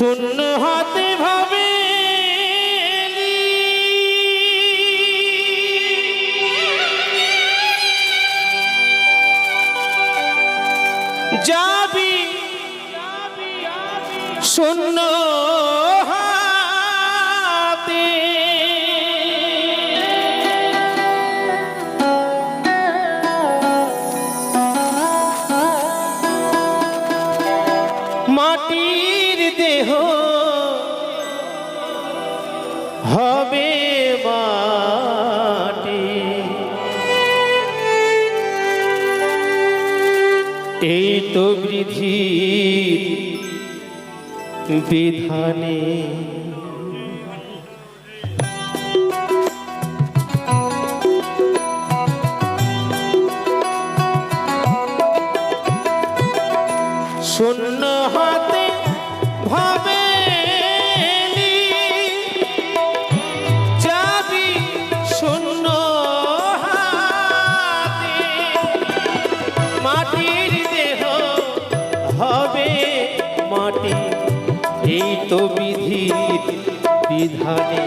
শূন্য হাতে ভাবে যাবি। শূন্য হবে মাটি। এই তো বৃদ্ধির বিধানে। শূন্য বিধির বিধানে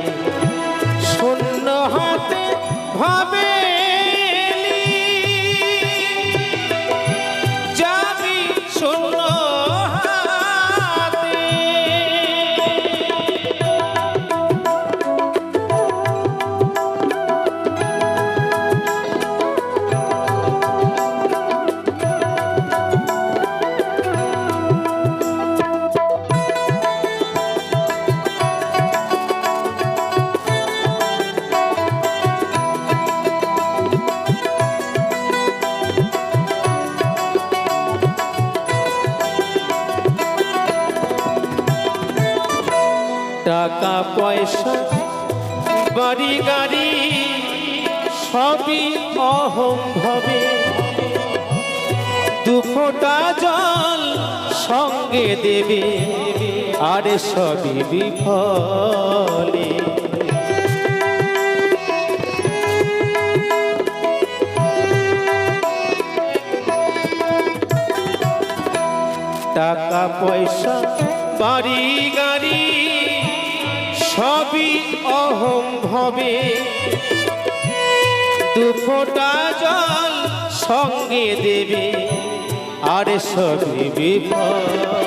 পয়সা বাড়ি, গাড়ি, সবই অহম ভাবে। দু ফোঁটা জল সঙ্গে দেবে, আর সবই বিফলে। টাকা, পয়সা, বাড়ি, গাড়ি সবই অহম ভবে। দু ফোঁটা জল সঙ্গে দেবে। আর সবই বিফল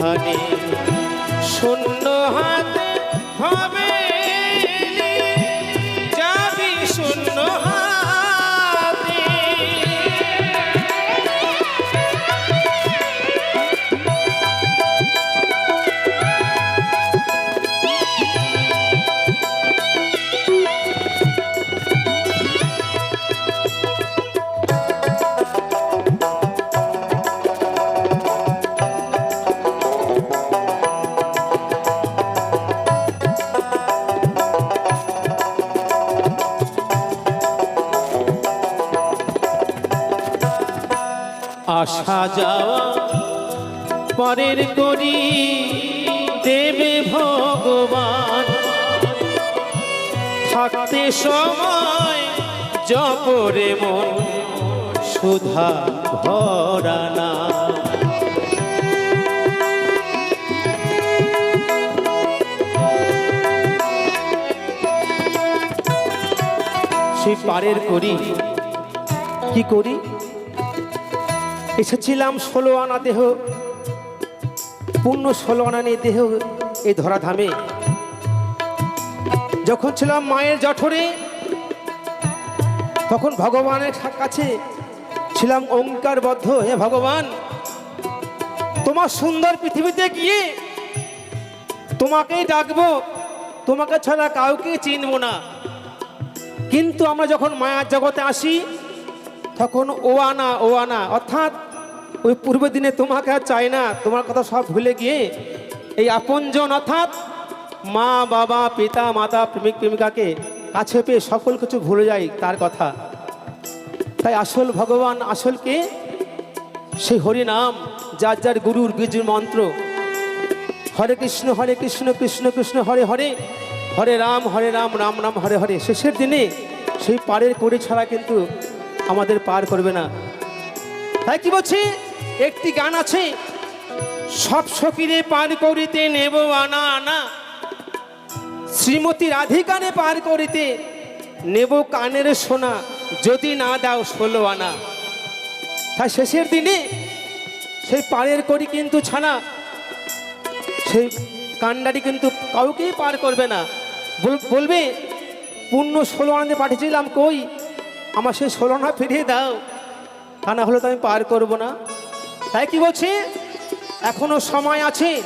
বিধানে শূন্য আসা যাওয়া, পরের করি দেবে ভগবান। থাকতে সময় জপরে মন, সুধা ভরানা সেই পারের করি, কি করি? এসেছিলাম ষোলো আনা দেহ, পূর্ণ ষোলো আনা নিয়ে দেহ এই ধরাধামে। যখন ছিলাম মায়ের জঠরে, তখন ভগবানের কাছে ছিলাম ওঙ্কারবদ্ধ হে ভগবান, তোমার সুন্দর পৃথিবীতে গিয়ে তোমাকেই ডাকবো, তোমাকে ছাড়া কাউকে চিনব না। কিন্তু আমরা যখন মায়ার জগতে আসি তখন ও আনা ও আনা অর্থাৎ ওই পূর্বের দিনে তোমাকে আর চাই না, তোমার কথা সব ভুলে গিয়ে এই আপনজন, অর্থাৎ মা, বাবা, পিতা, মাতা, প্রেমিক, প্রেমিকাকে কাছে পেয়ে সকল কিছু ভুলে যায় তার কথা। তাই আসল ভগবান, আসল কে? সেই হরিনাম যার যার গুরুর বীজুর মন্ত্র। হরে কৃষ্ণ হরে কৃষ্ণ কৃষ্ণ কৃষ্ণ, হরে হরে হরে রাম হরে রাম রাম রাম, হরে হরে। শেষের দিনে সেই পাড়ের করে ছাড়া কিন্তু আমাদের পার করবে না। তাই কি বলছি? একটি গান আছে, সব সকিরে পার করিতে নেব আনা আনা। শ্রীমতী রাধিকানে পার করিতে নেব কানের সোনা, যদি না দাও ষোলো আনা। তাই শেষের দিনে সেই পাড়ের করি কিন্তু ছানা, সেই কান্ডারি কিন্তু কাউকেই পার করবে না। বল- বলবে পূর্ণ ষোলো আনন্দে পাঠিয়েছিলাম কই? আমার সেই ষোলো ফিরিয়ে দাও। তা না হলে তো আমি পার করব না। তাই কি বলছে? এখনও সময় আছে।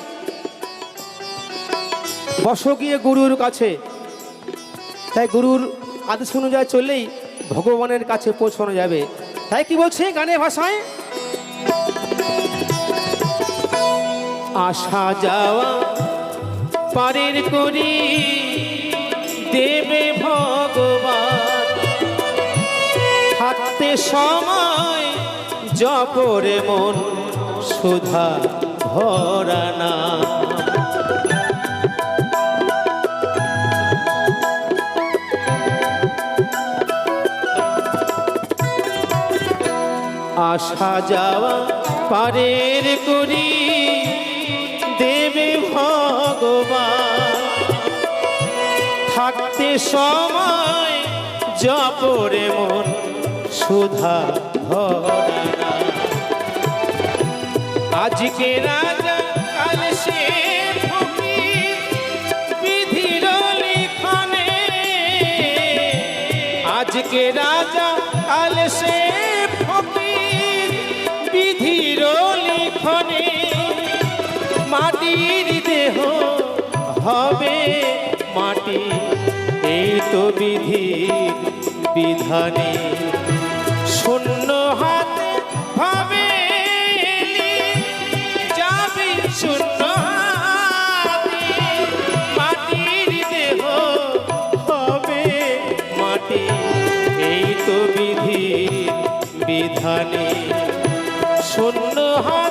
বসো গিয়ে গুরুর কাছে। তাই গুরুর আদেশ অনুযায়ী চললেই ভগবানের কাছে পৌঁছানো যাবে। তাই কি বলছে গানের ভাষায়? আসা যাওয়া, পারের করি। সময় জপরে মন সুধা ভরা না। আসা যাওয়া পারের করি, দেবে ভগবান। থাকতে সময় জপরে মন সুধা ভরা আজকে রাজা কাল বিধির লিখনে। আজকে রাজা কাল সে বিধির লিখনে। মাটির দেহ হবে মাটি, এই তো বিধির বিধানে। শূন্য হাতে ভাবে যাবি শূন্য হাতে মাটির দেহ হবে মাটি। এই তো বিধি বিধানে শূন্য হাতে